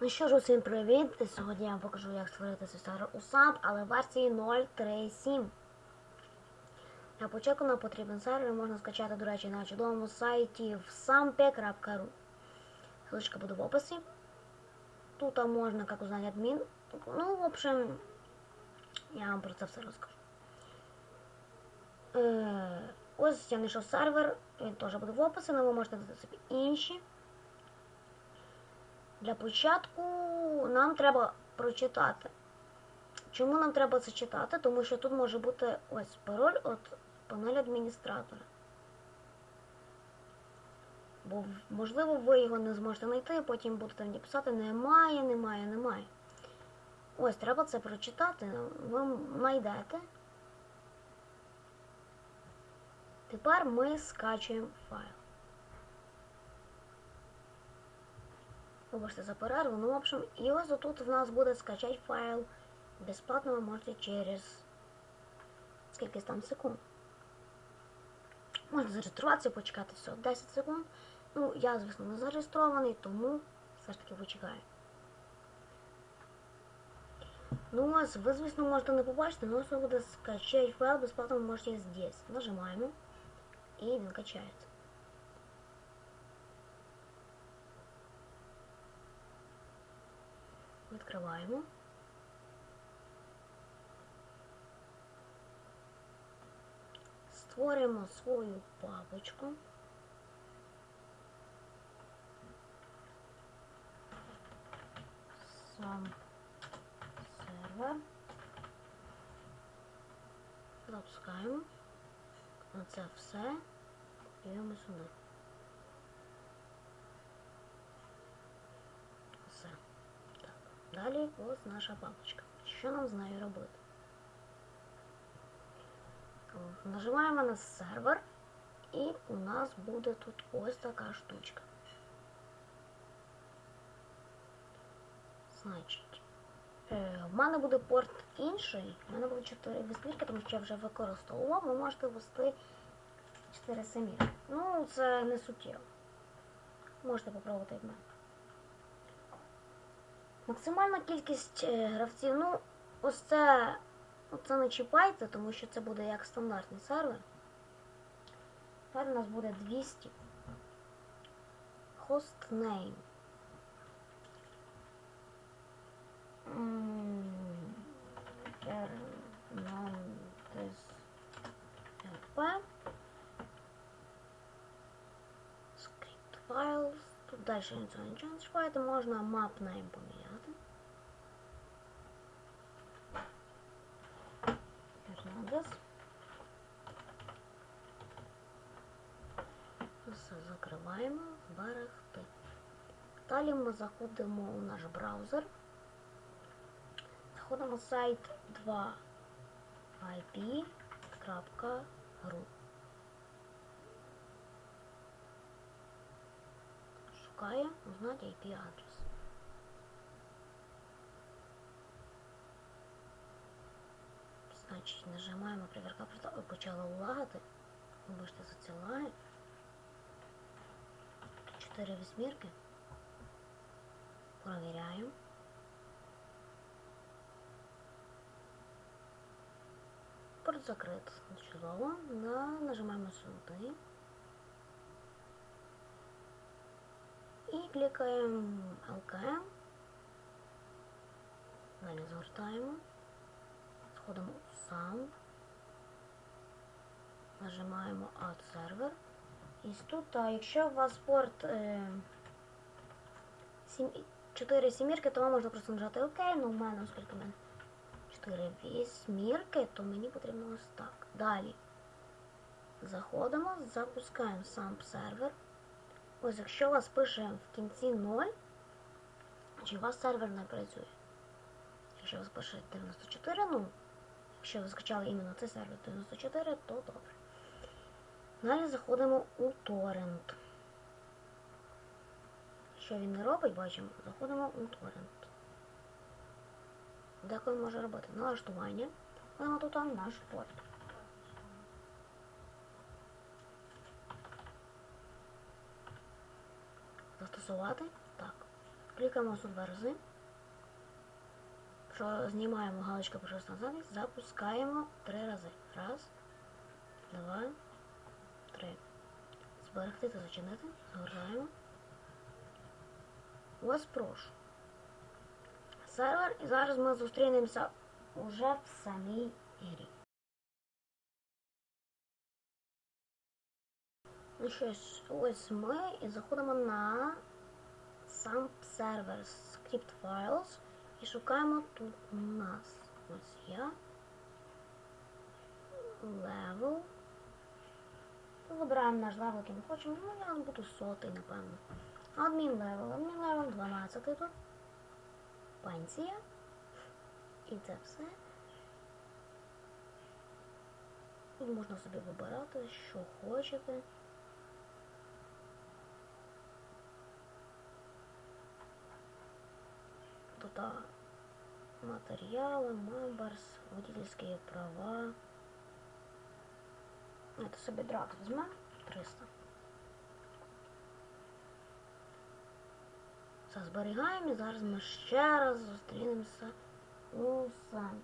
Ну що ж, усім привіт! Сьогодні я вам покажу, як створити сервер у SAP, але в версії 0.3.7. Для початку нам потрібен сервер, можна скачати, до речі, на чудовому сайті в samp.ru. Ссылочка буде в описі. Тут можна, як узнати адмін. Ну, в общем, я вам про це все розкажу. Е, ось я знайшов сервер, він теж буде в описі, але ви можете додати собі інші. Для початку нам треба прочитати. Чому нам треба це читати? Тому що тут може бути ось пароль від панелі адміністратора. Бо, можливо, ви його не зможете знайти, потім будете мені писати немає, немає, немає. Ось, треба це прочитати. Ви знайдете. Тепер ми скачуємо файл. Вибачте за перерву. Ну, в общем, і ось тут в нас буде скачати файл. Безплатно ви можете через скільки там секунд. Можна зареєструватися, почекати все 10 секунд. Ну, я, звісно, не зареєстрований, тому все ж таки почекаю. Ну, ось, ви, звісно, можете не побачити, але ось буде скачати файл, безплатно ви можете здесь. Нажимаємо і він качається. Відкриваємо. Створимо свою папочку. Сам сервер. Запускаємо. Оце все. Копіюємо сюди. Все. Так. Далі ось наша папочка. Що нам з нею робити? Нажимаємо на сервер, і у нас буде тут ось така штучка. Значить, е, в мене буде порт інший. У мене буде 4 вісмірки, тому що я вже використовував. Ви можете ввести 4 семірки. Ну, це не суттєво. Можете попробувати в мене. Максимальна кількість е, гравців, ну, ось це, оце не чіпайте, тому що це буде як стандартний сервер. Тепер у нас буде 200. Host name. Fernandez Script files. Тут далі нічого нічого не чіпайте, можна map name поміняти. Fernandez. Все закриваємо, зберегти. Далі ми заходимо у наш браузер. Заходимо сайт 2ip.ru. Шукає, узнати IP адрес. Значить, нажимаємо проверка почала лагати. Вибачте за ці лаги. Чотири вісьмірки. Провіряємо. Порт закрит. Чудово. Да, нажимаємо сюди. І клікаємо LKM. Далі згортаємо. Сходимо у Sound. Нажимаємо Add Server. І тут, а якщо у вас порт е, 7, 4 сімірки, то вам можна просто нажати ОК, ну в мене, оскільки в мене 4 вісьмірки, то мені потрібно ось так. Далі заходимо, запускаємо сам сервер. Ось, якщо у вас пише в кінці 0, чи у вас сервер не працює. Якщо у вас пише 94, ну, якщо ви скачали іменно цей сервер 94, то добре. Далі заходимо у торрент. Що він не робить, бачимо, заходимо у торрент. Деколи може робити налаштування. Вона тут наш порт. Застосувати? Так. Клікаємо тут. Що знімаємо галочку назад і запускаємо три рази. Раз, два. Зберегти та зачинити. Загружаємо. Вас прошу. Сервер, і зараз ми зустрінемося уже в самій грі. Ну що ось ми і заходимо на сам сервер Script Files і шукаємо тут у нас. Ось я. Level. Вибираємо наш левел, який ми хочемо. Ну, я буду сотий, напевно. Адмін левел. Адмін левел 12 тут. Пенсія. І це все. Тут можна собі вибирати, що хочете. Тут матеріали, мемберс, водительські права. Це собі драк візьмемо 300. Все зберігаємо і зараз ми ще раз зустрінемося у самі.